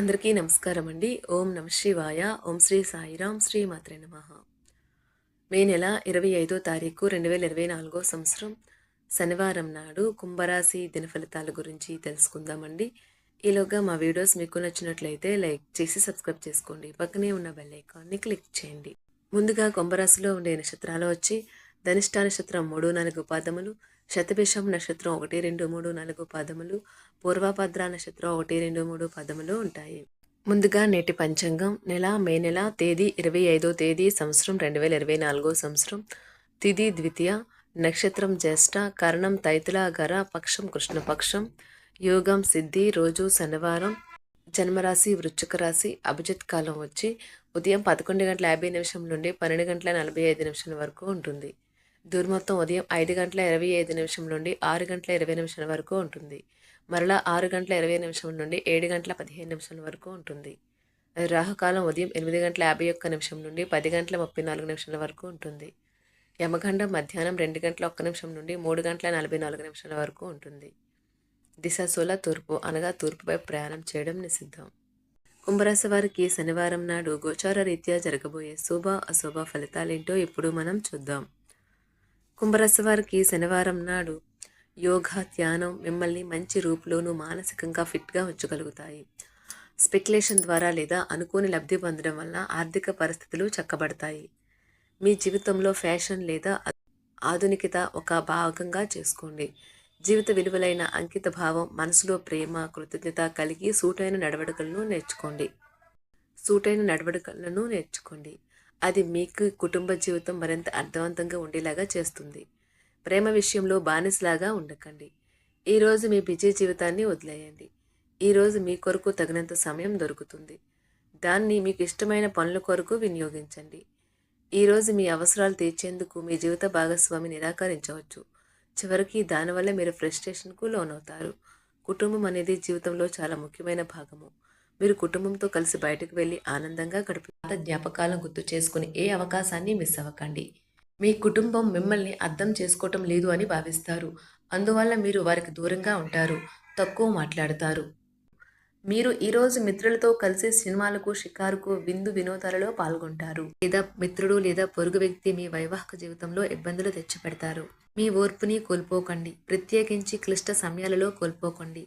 అందరికీ నమస్కారం అండి. ఓం నమ శివాయ. ఓం శ్రీ సాయిరాం శ్రీ మాత్రే నమ. మే నెల ఇరవై ఐదో తారీఖు రెండు వేల ఇరవై నాలుగో సంవత్సరం శనివారం నాడు కుంభరాశి దిన ఫలితాల గురించి తెలుసుకుందామండి. ఈలోగా మా వీడియోస్ మీకు నచ్చినట్లయితే లైక్ చేసి సబ్స్క్రైబ్ చేసుకోండి. పక్కనే ఉన్న బెల్ ఐకాన్ని క్లిక్ చేయండి. ముందుగా కుంభరాశిలో ఉండే నక్షత్రాలు వచ్చి ధనిష్ట నక్షత్రం మూడు నాలుగు పాదములు శతభిషం నక్షత్రం ఒకటి రెండు మూడు నాలుగు పదములు పూర్వభద్ర నక్షత్రం ఒకటి రెండు మూడు పదములు ఉంటాయి. ముందుగా నేటి పంచాంగం. నెల మే నెల తేదీ ఇరవై ఐదో తేదీ సంవత్సరం రెండు వేల ఇరవై నాలుగో సంవత్సరం. తిది ద్వితీయ నక్షత్రం జ్యేష్ఠ కరణం తైతుల గర పక్షం కృష్ణపక్షం. యోగం సిద్ధి రోజు శనివారం. జన్మరాశి వృశ్చిక రాశి అభిజిత్ కాలం వచ్చి ఉదయం పదకొండు గంటల యాభై నిమిషం నుండి పన్నెండు గంటల నలభై ఐదు నిమిషాల వరకు ఉంటుంది. దుర్మొత్తం ఉదయం ఐదు గంటల ఇరవై ఐదు నిమిషం నుండి ఆరు గంటల ఇరవై నిమిషాల వరకు ఉంటుంది. మరలా ఆరు గంటల ఇరవై నిమిషం నుండి ఏడు గంటల పదిహేను నిమిషాల వరకు ఉంటుంది. రాహుకాలం ఉదయం ఎనిమిది గంటల యాభై ఒక్క నిమిషం నుండి పది గంటల ముప్పై నాలుగు నిమిషాల వరకు ఉంటుంది. యమగండం మధ్యాహ్నం రెండు గంటల ఒక్క నిమిషం నుండి మూడు గంటల నలభై నాలుగు నిమిషాల వరకు ఉంటుంది. దిశాశూల తూర్పు అనగా తూర్పుపై ప్రయాణం చేయడం నిషిద్ధం. కుంభరాశి వారికి శనివారం నాడు గోచార రీత్యా జరగబోయే శుభ అశుభ ఫలితాలేంటో ఇప్పుడు మనం చూద్దాం. కుంభరాశి వారికి శనివారం నాడు యోగా ధ్యానం మిమ్మల్ని మంచి రూపులోనూ మానసికంగా ఫిట్గా ఉంచగలుగుతాయి. స్పెక్యులేషన్ ద్వారా లేదా అనుకోని లబ్ధి పొందడం వల్ల ఆర్థిక పరిస్థితులు చక్కబడతాయి. మీ జీవితంలో ఫ్యాషన్ లేదా ఆధునికత ఒక భాగంగా చేసుకోండి. జీవిత విలువలైన అంకిత భావం మనసులో ప్రేమ కృతజ్ఞత కలిగి సూటైన నడవడికలను నేర్చుకోండి. సూటైన నడవడికలను నేర్చుకోండి. అది మీకు కుటుంబ జీవితం మరింత అర్థవంతంగా ఉండేలాగా చేస్తుంది. ప్రేమ విషయంలో బానిసలాగా ఉండకండి. ఈరోజు మీ బిజీ జీవితాన్ని వదిలేయండి. ఈరోజు మీ కొరకు తగినంత సమయం దొరుకుతుంది. దాన్ని మీకు ఇష్టమైన పనుల కొరకు వినియోగించండి. ఈరోజు మీ అవసరాలు తీర్చేందుకు మీ జీవిత భాగస్వామి నిరాకరించవచ్చు. చివరికి దానివల్ల మీరు ఫ్రస్ట్రేషన్కు లోనవుతారు. కుటుంబం అనేది జీవితంలో చాలా ముఖ్యమైన భాగము. మీరు కుటుంబంతో కలిసి బయటకు వెళ్ళి ఆనందంగా గడిపి జ్ఞాపకాలను గుర్తు చేసుకుని ఏ అవకాశాన్ని మిస్ అవ్వకండి. మీ కుటుంబం మిమ్మల్ని అర్థం చేసుకోవటం లేదు అని భావిస్తారు. అందువల్ల మీరు వారికి దూరంగా ఉంటారు. తక్కువ మాట్లాడతారు. మీరు ఈరోజు మిత్రులతో కలిసి సినిమాలకు షికారుకు విందు వినోదాలలో పాల్గొంటారు. లేదా మిత్రుడు లేదా పొరుగు వ్యక్తి మీ వైవాహిక జీవితంలో ఇబ్బందులు తెచ్చిపెడతారు. మీ ఓర్పుని కోల్పోకండి. ప్రత్యేకించి క్లిష్ట సమయాలలో కోల్పోకండి.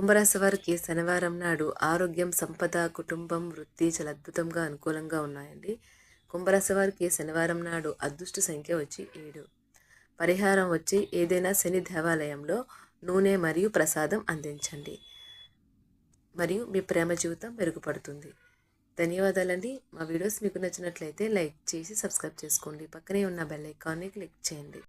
కుంభరాశి వారికి శనివారం నాడు ఆరోగ్యం సంపద కుటుంబం వృత్తి చాలా అద్భుతంగా అనుకూలంగా ఉన్నాయండి. కుంభరాశి వారికి శనివారం నాడు అదృష్ట సంఖ్య వచ్చి ఏడు. పరిహారం వచ్చి ఏదైనా శని దేవాలయంలో నూనె మరియు ప్రసాదం అందించండి. మరియు మీ ప్రేమ జీవితం మెరుగుపడుతుంది. ధన్యవాదాలండి. మా వీడియోస్ మీకు నచ్చినట్లయితే లైక్ చేసి సబ్స్క్రైబ్ చేసుకోండి. పక్కనే ఉన్న బెల్ ఐకాన్ని క్లిక్ చేయండి.